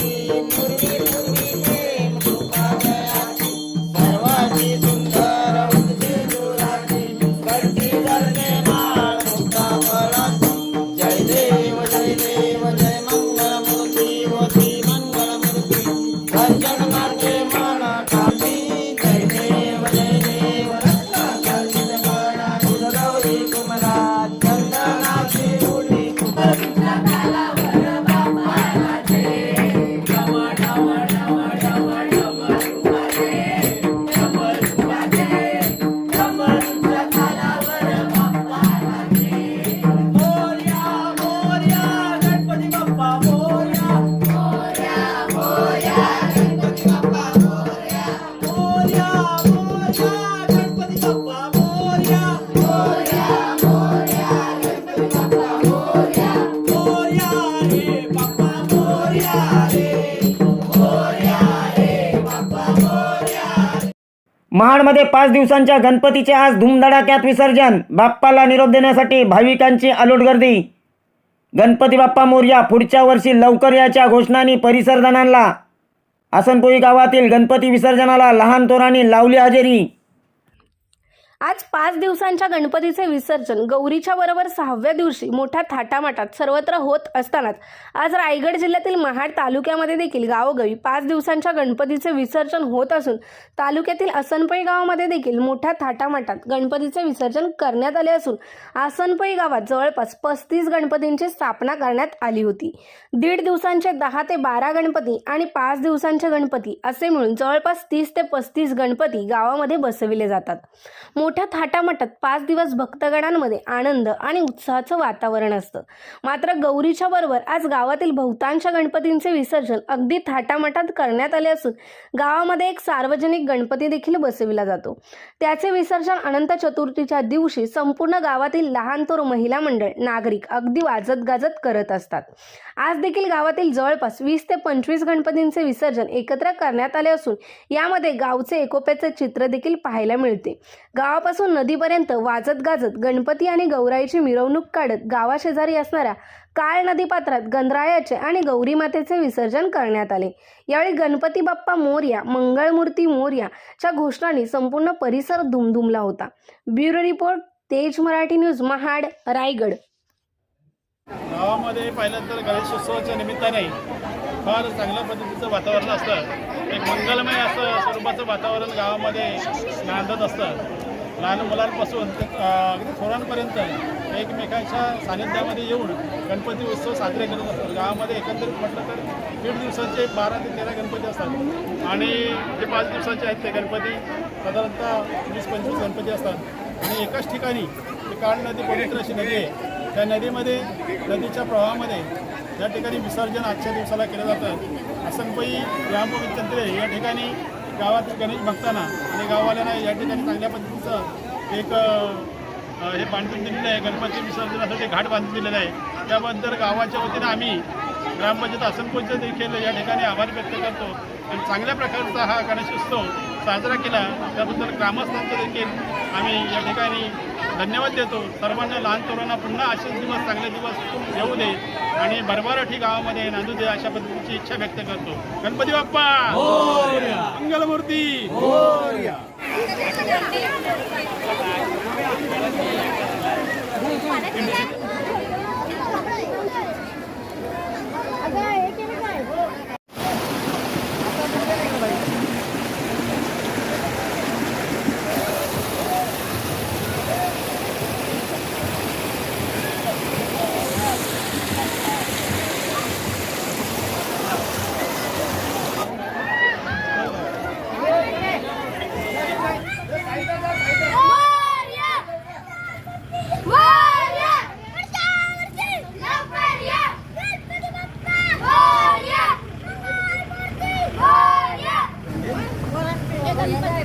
ಮುರಳಿ ಮುರಳಿ महाडमध्ये पाच दिवसांच्या गणपतीचे आज धुमधडाक्यात विसर्जन. बाप्पाला निरोप देण्यासाठी भाविकांची अलोट गर्दी गणपती बाप्पा मोर्या पुढच्या वर्षी लवकर याच्या घोषणांनी परिसर आणला आसनपोई गावातील गणपती विसर्जनाला लहान तोरांनी लावली हजेरी. आज पाच दिवसांच्या गणपतीचे विसर्जन. गौरीच्या बरोबर सहाव्या दिवशी मोठ्या थाटामाटात सर्वत्र होत असतानाच आज रायगड जिल्ह्यातील महाड तालुक्यामध्ये देखील गावोगावी पाच दिवसांच्या गणपतीचे विसर्जन होत असून तालुक्यातील असनपई गावामध्ये देखील मोठ्या थाटामाटात गणपतीचे विसर्जन करण्यात आले असून आसनपई गावात जवळपास पस्तीस गणपतींची स्थापना करण्यात आली होती. दीड दिवसांचे दहा ते बारा गणपती आणि पाच दिवसांचे गणपती असे मिळून जवळपास तीस ते पस्तीस गणपती गावामध्ये बसविले जातात. मोठ्या थाटामाटात पाच दिवस भक्तगणांमध्ये आनंद आणि उत्साहाचं वातावरण असतं. मात्र गौरीच्या बरोबर आज गावातील बहुतांश गणपतींचे विसर्जन अगदी थाटामाटात करण्यात आले असून गावामध्ये एक सार्वजनिक गणपती देखील बसविला जातो. त्याचे विसर्जन अनंत चतुर्थीच्या दिवशी संपूर्ण गावातील लहान थोर महिला मंडळ नागरिक अगदी वाजत गाजत करत असतात. आज देखील गावातील जवळपास वीस ते पंचवीस गणपतींचे विसर्जन एकत्र करण्यात आले असून यामध्ये गावचे एकोप्याचे चित्र देखील पाहायला मिळते. गाव गावापासून नदीपर्यंत वाजत गाजत गणपती आणि गौराईची मिरवणूक काढत गावाशेजारी असणाऱ्या काळ नदीपात्रात गंधरायाचे आणि गौरी मातेचे विसर्जन करण्यात आले. यावेळी गणपती बाप्पा मोर्या मंगळमूर्ती मोर्या च्या घोषणांनी संपूर्ण परिसर दुमदुमला होता. ब्युरो रिपोर्ट तेज मराठी न्यूज महाड रायगड. गावामध्ये पाहिलं तर गणेशोत्सवाच्या निमित्ताने फार चांगल्या पद्धतीचं वातावरण असतं. एक मंगलमय असं स्वरूपाचं वातावरण गावामध्ये नांदत असतं. लहान मुलांपासून ते अगदी थोरांपर्यंत एकमेकांच्या सानिध्यामध्ये येऊन गणपती उत्सव साजरे करत असतात. गावामध्ये एकंदरीत म्हटलं तर दीड दिवसाचे बारा ते तेरा गणपती असतात. आणि जे पाच दिवसाचे आहेत ते गणपती साधारणतः वीस पंचवीस गणपती असतात. आणि एकाच ठिकाणी काळ नदी पवित्र अशी नदी आहे त्या नदीमध्ये नदीच्या प्रवाहामध्ये या ठिकाणी विसर्जन आजच्या दिवसाला केलं जातं असंपई ग्रामपंचायत या ठिकाणी गावातील गणेश भक्तांना आणि गाववाल्यांना या ठिकाणी चांगल्या पद्धतीचं एक हे बांधून दिलेलं आहे. गणपती विसर्जनासाठी घाट बांधून दिलेलं आहे. त्याबद्दल गावाच्या वतीनं आम्ही ग्रामपंचायत असनपंच देखील या ठिकाणी आभार व्यक्त करतो. आणि चांगल्या प्रकारचा हा गणेशोत्सव साजरा केला त्याबद्दल ग्रामस्थांचं देखील आम्ही या ठिकाणी धन्यवाद देतो. सर्वांना लहान तरुणांना पुन्हा असेच दिवस चांगले दिवस येऊ दे. आणि भरभराठी गावामध्ये नांदू दे अशा पद्धतीची इच्छा व्यक्त करतो. गणपती बाप्पा! मंगलमूर्ती Yeah.